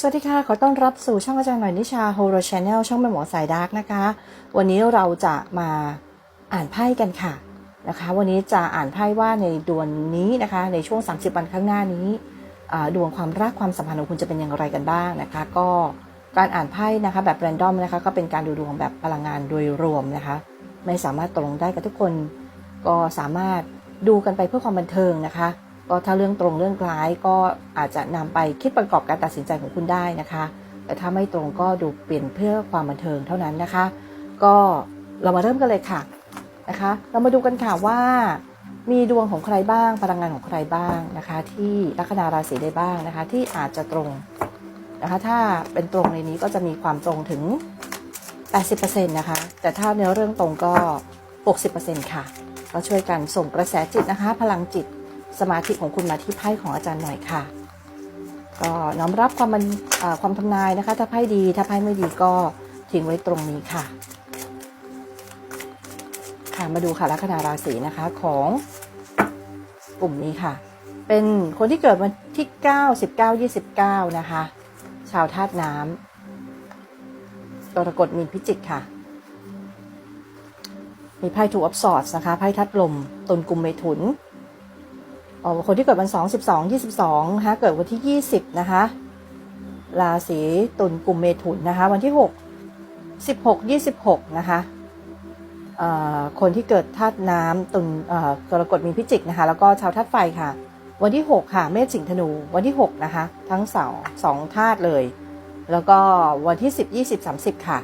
สวัสดีค่ะ ขอต้อนรับสู่ช่องอาจารย์หน่อยนิชาโฮโรชแนลช่องแม่หมอสายดาร์กนะคะ วันนี้เราจะมาอ่านไพ่กันค่ะนะคะ วันนี้จะอ่านไพ่ว่าในดวงนี้นะคะ ในช่วง 30 วันข้างหน้านี้ดวงความรักความสัมพันธ์ของคุณจะเป็นอย่างไรกันบ้างนะคะ ก็การอ่านไพ่นะคะแบบแรนดอมนะคะก็เป็นการดูดวงแบบพลังงานโดยรวมนะคะ ไม่สามารถตรงได้กับทุกคน ก็สามารถดูกันไปเพื่อความบันเทิงนะคะ ก็ถ้าเรื่องตรงเรื่องคล้ายก็อาจจะนำไปคิดประกอบการตัดสินใจของคุณได้นะคะ แต่ถ้าไม่ตรงก็ดูเปลี่ยนเพื่อความบันเทิงเท่านั้นนะคะ ก็เรามาเริ่มกันเลยค่ะนะคะ เรามาดูกันค่ะว่า มีดวงของใครบ้างพลังงานของใครบ้างนะคะ ที่ลัคนาราศีได้บ้างนะคะ ที่อาจจะตรงนะคะ ถ้าเป็นตรงในนี้ก็จะมีความตรงถึง 80%นะคะ แต่ถ้าเนื้อเรื่องตรงก็ 60%ค่ะก็ช่วยกันส่งกระแสจิตนะคะ พลังจิต สมาธิของคุณมาที่ไพ่ของอาจารย์หน่อยค่ะ ก็น้อมรับความมันความทำนายนะคะ ถ้าไพ่ดีถ้าไพ่ไม่ดีก็ทิ้งไว้ตรงนี้ค่ะ ค่ะมาดูค่ะลัคนาราศีนะคะของกลุ่มนี้ค่ะ เป็นคนที่เกิดวันที่ 9 19 29 นะคะ ชาวธาตุน้ำกรกฎมีนพิจิกค่ะ มีไพ่ถูกอับสอดนะคะไพ่ทัดลมตุนกลุ่มเมถุน อ๋อคนที่เกิดวัน2 12 22นะคะเกิดวันที่20นะคะราศีตุลกลุ่มเมถุนนะคะ วันที่6 16 26นะคะเอ่อคะคนที่เกิดธาตุน้ำตุลกรกฎมีพิจิกนะคะ แล้วก็ชาวธาตุไฟค่ะ วันที่ 6 ค่ะ เมษสิงห์ธนู วันที่ 6 นะคะ ทั้งสองสองธาตุเลย แล้วก็วันที่ 10 20 30 ค่ะ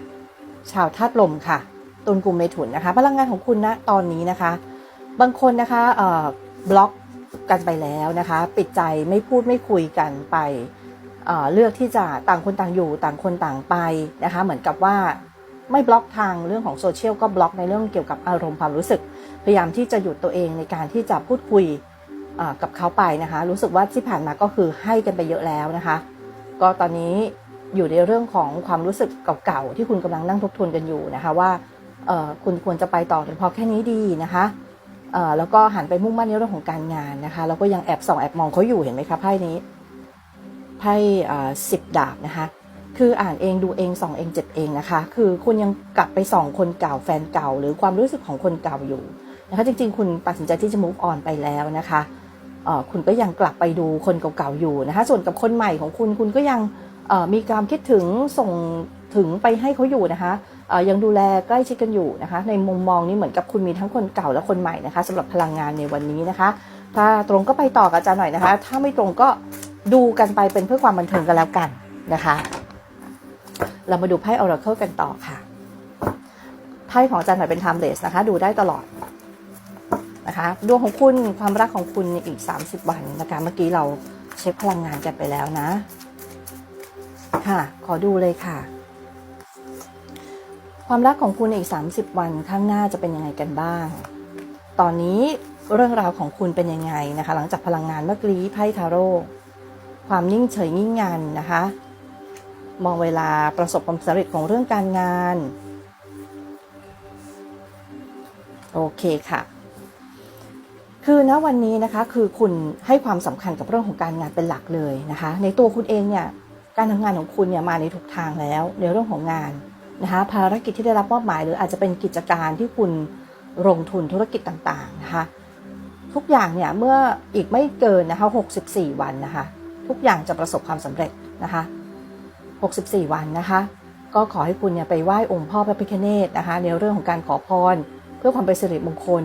ชาวธาตุลมค่ะ ตุลกลุ่มเมถุนนะคะ พลังงานของคุณณตอนนี้นะคะ บางคนนะคะบล็อก กันไปแล้วนะคะ ปิดใจไม่พูดไม่คุยกันไปเเลือกที่จะต่างคนต่างอยู่ต่างคนต่างไปนะคะ เหมือนกับว่าไม่บล็อกทางเรื่องของโซเชียลก็บล็อกในเรื่องเกี่ยวกับอารมณ์ความรู้สึก พยายามที่จะหยุดตัวเองในการที่จะพูดคุยกับเขาไปนะคะ รู้สึกว่าที่ผ่านมาก็คือให้กันไปเยอะแล้วนะคะ ก็ตอนนี้อยู่ในเรื่องของความรู้สึกเก่าๆที่คุณกำลังนั่งทบทวนกันอยู่นะคะว่าคุณควรจะไปต่อหรือพอแค่นี้ดีนะคะ แล้วก็หันไปมุ่งมั่นในเรื่องของการงานนะคะ แล้วก็ยังแอบส่องแอบมองเขาอยู่เห็นไหมคะไพ่นี้ไพ่สิบดาบนะคะคืออ่านเองดูเองส่องเองเจ็บเองนะคะ คือคุณยังกลับไปส่องคนเก่าแฟนเก่า หรือความรู้สึกของคนเก่าอยู่นะคะจริงๆ คุณตัดสินใจที่จะ move on ไปแล้วนะคะคุณก็ยังกลับไปดูคนเก่าๆอยู่นะคะ ส่วนกับคนใหม่ของคุณคุณก็ยังมีความคิดถึงส่งถึงไปให้เขาอยู่นะคะ ยังดูแลใกล้ชิดกันอยู่นะคะ ในมุมมองนี้เหมือนกับคุณมีทั้งคนเก่าและคนใหม่นะคะสำหรับพลังงานในวันนี้นะคะ ถ้าตรงก็ไปต่อกับอาจารย์หน่อยนะคะ ถ้าไม่ตรงก็ดูกันไปเป็นเพื่อความบันเทิงกันแล้วกันนะคะ เรามาดูไพ่ Oracle กันต่อค่ะไพ่ของอาจารย์หน่อยเป็น timeless นะคะ ดูได้ตลอดนะคะดวงของคุณความรักของคุณอีก 30 วันนะคะเมื่อกี้เราเช็คพลังงานกันไปแล้วนะ ค่ะ ขอดูเลยค่ะ ความรักของคุณในอีก 30 วันข้างหน้าจะเป็นยังไงกันบ้าง ตอนนี้เรื่องราวของคุณเป็นยังไงนะคะ หลังจากพลังงานเมื่อกี้ไพ่ทาโร่ความนิ่งเฉยนิ่งงันนะคะ มองเวลาประสบความสำเร็จของเรื่องการงาน โอเคค่ะ คือณวันนี้นะคะคือคุณให้ความสำคัญกับเรื่องของการงานเป็นหลักเลยนะคะ ในตัวคุณเองเนี่ยการทำงานของคุณเนี่ยมาในทุกทางแล้วในเรื่องของงาน นะคะภารกิจที่ได้รับมอบหมาย หรืออาจจะเป็นกิจการที่คุณลงทุนธุรกิจต่างๆนะคะทุกอย่างเนี่ยเมื่ออีกไม่เกินนะคะ64 วันนะคะทุกอย่างจะประสบความสำเร็จนะคะ64 วันนะคะก็ขอให้คุณเนี่ยไปไหว้องค์พ่อพระพิฆเนศนะคะในเรื่องของการขอพร เพื่อความเป็นสิริมงคล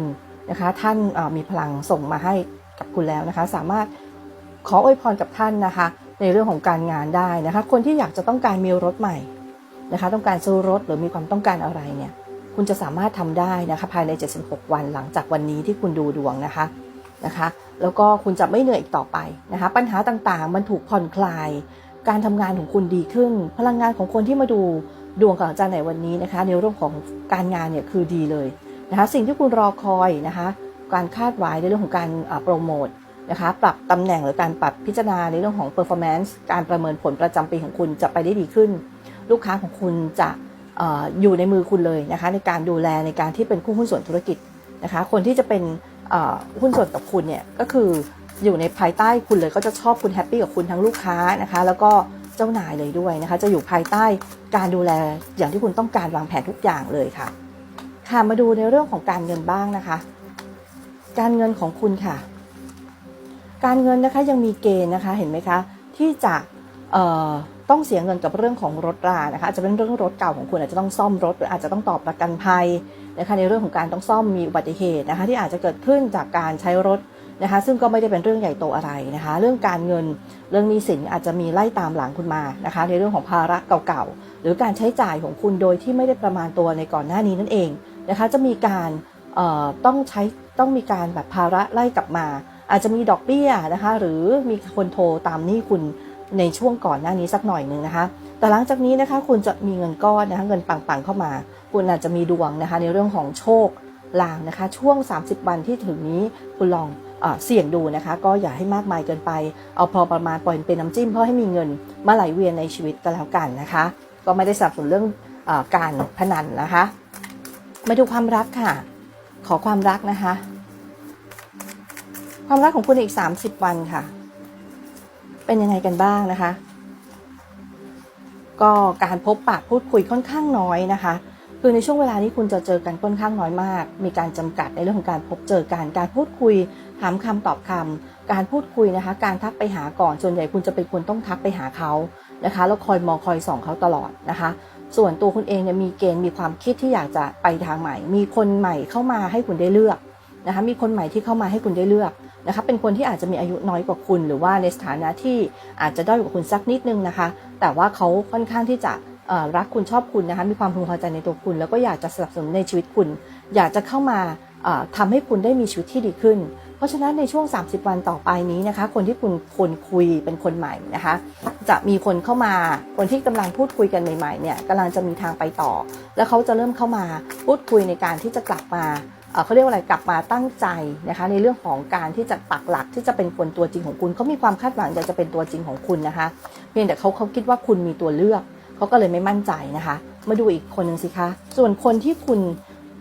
นะคะท่านมีพลังส่งมาให้กับคุณแล้วนะคะสามารถขออวยพรกับท่านนะคะในเรื่องของการงานได้นะคะคนที่อยากจะต้องการมีรถใหม่ นะคะ ต้องการซื้อรถหรือมีความต้องการอะไรเนี่ย คุณจะสามารถทำได้นะคะ ภายใน 76 วันหลังจากวันนี้ที่คุณดูดวงนะคะนะคะ แล้วก็คุณจะไม่เหนื่อยอีกต่อไปนะคะ ปัญหาต่างๆ มันถูกผ่อนคลาย การทำงานของคุณดีขึ้น พลังงานของคนที่มาดูดวงของอาจารย์ในวันนี้นะคะ ในเรื่องของการงานเนี่ยคือดีเลยนะคะ สิ่งที่คุณรอคอยนะคะ การคาดหวังในเรื่องของการโปรโมทนะคะปรับตำแหน่งหรือการปรับพิจารณาในเรื่องของ performance การประเมินผลประจำปีของคุณจะไปได้ดีขึ้น ลูกค้าของคุณจะออยู่ในมือคุณเลยนะคะในการดูแลในการที่เป็นคู่หุ้นส่วนธุรกิจนะคะคนที่จะเป็นหุ้นส่วนกับคุณเนี่ยก็คืออยู่ในภายใต้คุณเลยก็จะชอบคุณแฮปปี้กับคุณทั้งลูกค้านะคะแล้วก็เจ้านายเลยด้วยนะคะจะอยู่ภายใต้การดูแลอย่างที่คุณต้องการวางแผนทุกอย่างเลยค่ะค่ะมาดูในเรื่องของการเงินบ้างนะคะ การเงินของคุณค่ะ การเงินนะคะยังมีเกณฑ์นะคะเห็นไหมคะที่จะ ต้องเสียเงินกับเรื่องของรถรานะคะอาจจะเป็นเรื่องรถเก่าของคุณอาจจะต้องซ่อมรถหรืออาจจะต้องตอบประกันภัยนะคะในเรื่องของการต้องซ่อมมีอุบัติเหตุนะคะที่อาจจะเกิดขึ้นจากการใช้รถนะคะซึ่งก็ไม่ได้เป็นเรื่องใหญ่โตอะไรนะคะ เรื่องการเงินเรื่องหนี้สินอาจจะมีไล่ตามหลังคุณมานะคะ ในเรื่องของภาระเก่าๆหรือการใช้จ่ายของคุณโดยที่ไม่ได้ประมาณตัวในก่อนหน้านี้นั่นเองนะคะจะมีการเอ่อต้องใช้ต้องมีการแบบภาระไล่กลับมา อาจจะมีดอกเบี้ยนะคะหรือมีคนโทรตามหนี้คุณ ในช่วงก่อนหน้านี้สักหน่อยหนึ่งนะคะ แต่หลังจากนี้นะคะ คุณจะมีเงินก้อนนะคะ เงินปังๆเข้ามา คุณอาจจะมีดวงนะคะ ในเรื่องของโชคลางนะคะ ช่วง 30 วันที่ถึงนี้คุณลองเอเสี่ยงดูนะคะ ก็อย่าให้มากมายเกินไป เอาพอประมาณปล่อยเป็นน้ำจิ้มเพื่อให้มีเงินมาไหลเวียนในชีวิตก็แล้วกันนะคะ ก็ไม่ได้สับสนเรื่องอการพนันนะคะมาดูความรักค่ะ ขอความรักนะคะ ความรักของคุณอีก 30 วันค่ะ เป็นยังไงกันบ้างนะคะ ก็การพบปะพูดคุยค่อนข้างน้อยนะคะ คือในช่วงเวลานี้คุณจะเจอกันค่อนข้างน้อยมาก มีการจำกัดในเรื่องของการพบเจอกันการพูดคุยถามคำตอบคำการพูดคุยนะคะ การทักไปหาก่อนส่วนใหญ่คุณจะเป็นคนต้องทักไปหาเขานะคะแล้วคอยมองคอยส่องเขาตลอดนะคะ ส่วนตัวคุณเองเนี่ยมีเกณฑ์มีความคิดที่อยากจะไปทางใหม่ มีคนใหม่เข้ามาให้คุณได้เลือกนะคะ มีคนใหม่ที่เข้ามาให้คุณได้เลือก นะคะเป็นคนที่อาจจะมีอายุน้อยกว่าคุณ หรือว่าในสถานะที่อาจจะด้อยกว่าคุณสักนิดนึงนะคะ แต่ว่าเขาค่อนข้างที่จะรักคุณชอบคุณนะคะมีความพึงพอใจในตัวคุณ แล้วก็อยากจะสนับสนุนในชีวิตคุณ อยากจะเข้ามาเอ่อทำให้คุณได้มีชีวิตที่ดีขึ้น เพราะฉะนั้นในช่วง 30 วันต่อไปนี้นะคะ คนที่คุณควรคุยเป็นคนใหม่นะคะ จะมีคนเข้ามา คนที่กำลังพูดคุยกันใหม่ๆเนี่ยกำลังจะมีทางไปต่อ แล้วเขาจะเริ่มเข้ามาพูดคุยในการที่จะกลับมา เเขาเรียกว่าอะไรกลับมาตั้งใจนะคะ ในเรื่องของการที่จะปักหลักที่จะเป็นคนตัวจริงของคุณเขามีความคาดหวังอยากจะเป็นตัวจริงของคุณนะคะ เพียงแต่เขาเขาคิดว่าคุณมีตัวเลือกเขาก็เลยไม่มั่นใจนะคะ มาดูอีกคนหนึ่งสิคะ ส่วนคนที่คุณ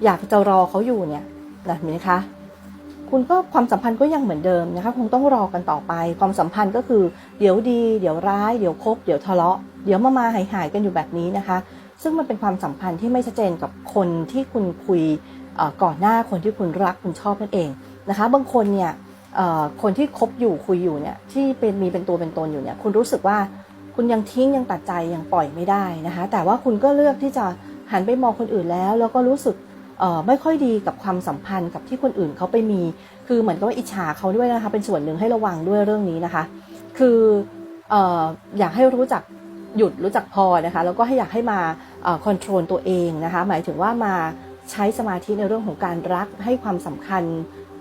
อยากจะรอเขาอยู่เนี่ยนะเห็นไหมคะ คุณก็ความสัมพันธ์ก็ยังเหมือนเดิมนะคะคงต้องรอกันต่อไป ความสัมพันธ์ก็คือเดี๋ยวดี เดี๋ยวร้ายเดี๋ยวคบเดี๋ยวทะเลาะ เดี๋ยวมามาหายหายกันอยู่แบบนี้นะคะ ซึ่งมันเป็นความสัมพันธ์ที่ไม่ชัดเจนกับคนที่คุณคุย ก่อนหน้าคนที่คุณรักคุณชอบนั่นเองนะคะ บางคนเนี่ยคนที่คบอยู่คุยอยู่เนี่ยที่เป็นมีเป็นตัวเป็นตนอยู่เนี่ยคุณรู้สึกว่าคุณยังทิ้งยังตัดใจยังปล่อยไม่ได้นะคะ แต่ว่าคุณก็เลือกที่จะหันไปมองคนอื่นแล้ว แล้วก็รู้สึกไม่ค่อยดีกับความสัมพันธ์กับที่คนอื่นเขาไปมี คือเหมือนกับว่าอิจฉาเขาด้วยนะคะ เป็นส่วนหนึ่งให้ระวังด้วยเรื่องนี้นะคะ คือเอ่ออยากให้รู้จักหยุดรู้จักพอนะคะ แล้วก็ให้อยากให้มาคอนโทรลตัวเองนะคะ หมายถึงว่ามา ใช้สมาธิในเรื่องของการรักให้ความสำคัญ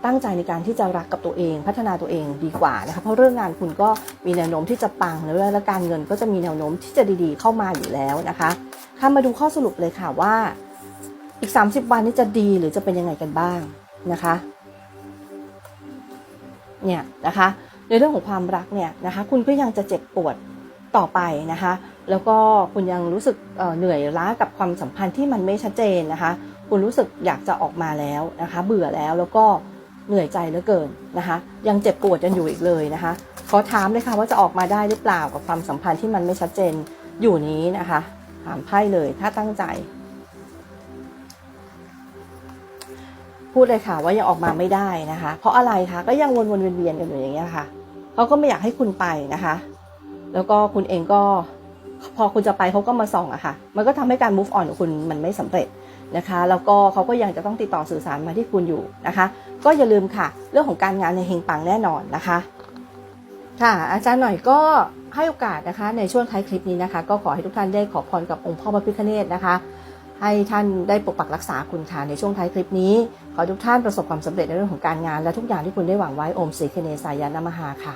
ตั้งใจในการที่จะรักกับตัวเอง พัฒนาตัวเองดีกว่านะคะเพราะเรื่องงานคุณก็มีแนวโน้มที่จะปังแล้วและการเงินก็จะมีแนวโน้มที่จะดีๆ เข้ามาอยู่แล้วนะคะค่ะมาดูข้อสรุปเลยค่ะว่าอีก 30 วันนี้จะดีหรือจะเป็นยังไงกันบ้างนะคะเนี่ยนะคะในเรื่องของความรักเนี่ยนะคะคุณก็ยังจะเจ็บปวดต่อไปนะคะ แล้วก็คุณยังรู้สึกเเหนื่อยล้ากับความสัมพันธ์ที่มันไม่ชัดเจนนะคะ คุณรู้สึกอยากจะออกมาแล้วนะคะ เบื่อแล้วแล้วก็เหนื่อยใจเหลือเกินนะคะ ยังเจ็บปวดกันอยู่อีกเลยนะคะ ขอถามเลยค่ะว่าจะออกมาได้หรือเปล่ากับความสัมพันธ์ที่มันไม่ชัดเจนอยู่นี้นะคะ ถามไพ่เลยถ้าตั้งใจ พูดเลยค่ะว่ายังออกมาไม่ได้นะคะ เพราะอะไรคะก็ยังวนๆเวียนๆกันอยู่อย่างเงี้ยค่ะเขาก็ไม่อยากให้คุณไปนะคะ แล้วก็คุณเองก็พอคุณจะไปเขาก็มาส่องอะค่ะ มันก็ทำให้การ move on ของคุณมันไม่สำเร็จ นะคะแล้วก็เขาก็ยังจะต้องติดต่อสื่อสารมาที่คุณอยู่นะคะ ก็อย่าลืมค่ะ เรื่องของการงานในเฮงปังแน่นอนนะคะ ค่ะ อาจารย์หน่อยก็ให้โอกาสนะคะ ในช่วงท้ายคลิปนี้นะคะ ก็ขอให้ทุกท่านได้ขอพรกับองค์พ่อพระพิฆเนศนะคะ ให้ท่านได้ปกปักรักษาคุณค่ะในช่วงท้ายคลิปนี้ ขอทุกท่านประสบความสำเร็จในเรื่องของการงานและทุกอย่างที่คุณได้หวังไว้โอมศรีคเนสายานามหาค่ะ